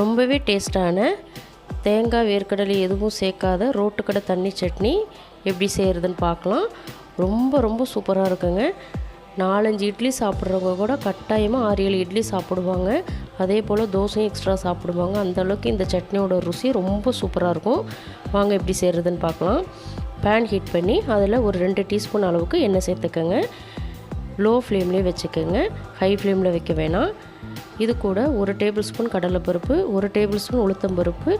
ரொம்பவே டேஸ்ட்டான தேங்காய் வேர்க்கடலை எதுவும் சேர்க்காத ரோட்டுக்கடை தண்ணி சட்னி எப்படி செய்கிறதுன்னு பார்க்கலாம். ரொம்ப ரொம்ப சூப்பராக இருக்குங்க. நாலஞ்சு இட்லி சாப்பிட்றவங்க கூட கட்டாயமாக ஆறு ஏழு இட்லி சாப்பிடுவாங்க. அதே போல் தோசையும் எக்ஸ்ட்ரா சாப்பிடுவாங்க. அந்த அளவுக்கு இந்த சட்னியோட ருசி ரொம்ப சூப்பராக இருக்கும். வாங்க எப்படி செய்கிறதுன்னு பார்க்கலாம். பேன் ஹீட் பண்ணி அதில் ஒரு ரெண்டு டீஸ்பூன் அளவுக்கு எண்ணெய் சேர்த்துக்கோங்க. லோ ஃப்ளேம்லேயே வச்சுக்கோங்க. ஹை ஃப்ளேமில் வைக்க வேணாம். இது கூட ஒரு டேபிள் ஸ்பூன் கடலைப்பருப்பு ஒரு டேபிள் ஸ்பூன் உளுத்தம்பருப்பு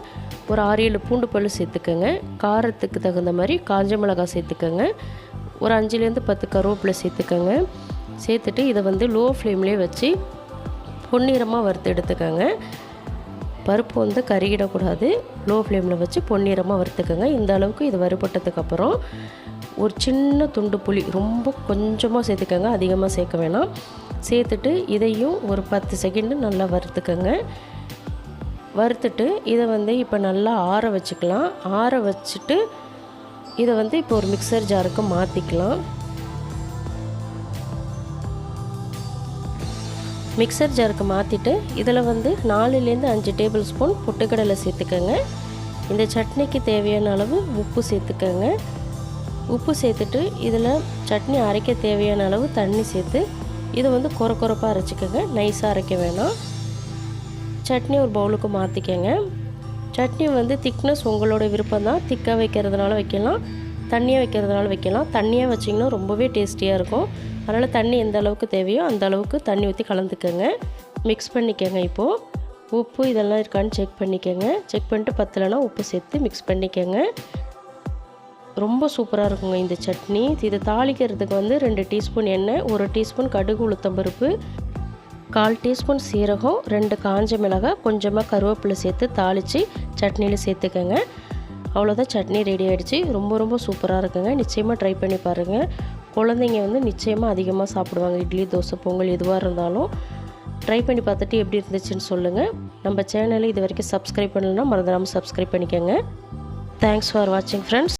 ஒரு ஆறு ஏழு பூண்டு பல்லு சேர்த்துக்கோங்க. காரத்துக்கு தகுந்த மாதிரி காஞ்ச மிளகாய் சேர்த்துக்கோங்க. ஒரு அஞ்சுலேருந்து பத்து கருவேப்பிலை சேர்த்துக்கோங்க. சேர்த்துட்டு இதை வந்து லோ ஃப்ளேம்லேயே வச்சு பொன்னிறமாக வறுத்து எடுத்துக்கோங்க. பருப்பு வந்து கருகிடக்கூடாது. லோ ஃப்ளேமில் வச்சு பொன்னிறமாக வறுத்துக்கோங்க. இந்த அளவுக்கு இது வறுபட்டதுக்கப்புறம் ஒரு சின்ன துண்டு புளி ரொம்ப கொஞ்சமாக சேர்த்துக்கோங்க அதிகமாக சேர்க்க வேணாம். சேர்த்துட்டு இதையும் ஒரு பத்து செகண்டு நல்லா வறுத்துக்கோங்க. வறுத்துட்டு இதை வந்து இப்போ நல்லா ஆற வச்சுக்கலாம். ஆற வச்சுட்டு இதை வந்து இப்போ ஒரு மிக்சர் ஜாருக்கு மாற்றிக்கலாம் மிக்சர் ஜாருக்கு மாற்றிட்டு இதில் வந்து நாலுலேருந்து அஞ்சு டேபிள் ஸ்பூன் பொட்டுக்கடலை சேர்த்துக்கோங்க. இந்த சட்னிக்கு தேவையான அளவு உப்பு சேர்த்துக்கோங்க. உப்பு சேர்த்துட்டு இதில் சட்னி அரைக்க தேவையான அளவு தண்ணி சேர்த்து இதை வந்து குறை குறைப்பாக அரைச்சிக்கோங்க. நைஸாக அரைக்க வேணாம். சட்னி ஒரு பவுலுக்கு மாற்றிக்கங்க. சட்னி வந்து திக்னஸ் உங்களோட விருப்பம் தான். திக்காக வைக்கிறதுனால வைக்கலாம். தண்ணியாக வைக்கிறதுனால வைக்கலாம். தண்ணியாக வச்சிங்கன்னா ரொம்பவே டேஸ்டியாக இருக்கும். அதனால் தண்ணி எந்த அளவுக்கு தேவையோ அந்த அளவுக்கு தண்ணி ஊற்றி கலந்துக்கோங்க. மிக்ஸ் பண்ணிக்கோங்க இப்போது உப்பு இதெல்லாம் இருக்கான்னு செக் பண்ணிக்கோங்க. செக் பண்ணிட்டு பத்தலைன்னா உப்பு சேர்த்து மிக்ஸ் பண்ணிக்கோங்க. ரொம்ப சூப்பராக இருக்குங்க இந்த சட்னி. இதை தாளிக்கிறதுக்கு வந்து ரெண்டு டீஸ்பூன் எண்ணெய் ஒரு டீஸ்பூன் கடுகு உளுத்தம்பருப்பு கால் டீஸ்பூன் சீரகம் ரெண்டு காஞ்ச மிளகாய் கொஞ்சமாக கருவேப்பிலை சேர்த்து தாளித்து சட்னியில் சேர்த்துக்கோங்க. அவ்வளோதான் சட்னி ரெடி ஆகிடுச்சு ரொம்ப ரொம்ப சூப்பராக இருக்குங்க. நிச்சயமாக ட்ரை பண்ணி பாருங்கள் குழந்தைங்க வந்து நிச்சயமாக அதிகமாக சாப்பிடுவாங்க. இட்லி தோசை பொங்கல் எதுவாக இருந்தாலும். ட்ரை பண்ணி பார்த்துட்டு எப்படி இருந்துச்சுன்னு சொல்லுங்கள் நம்ம சேனலை இது வரைக்கும் சப்ஸ்கிரைப் பண்ணலன்னா மறந்துடாமல் சப்ஸ்கிரைப் பண்ணிக்கோங்க. தேங்க்ஸ் ஃபார் வாட்சிங் ஃப்ரெண்ட்ஸ்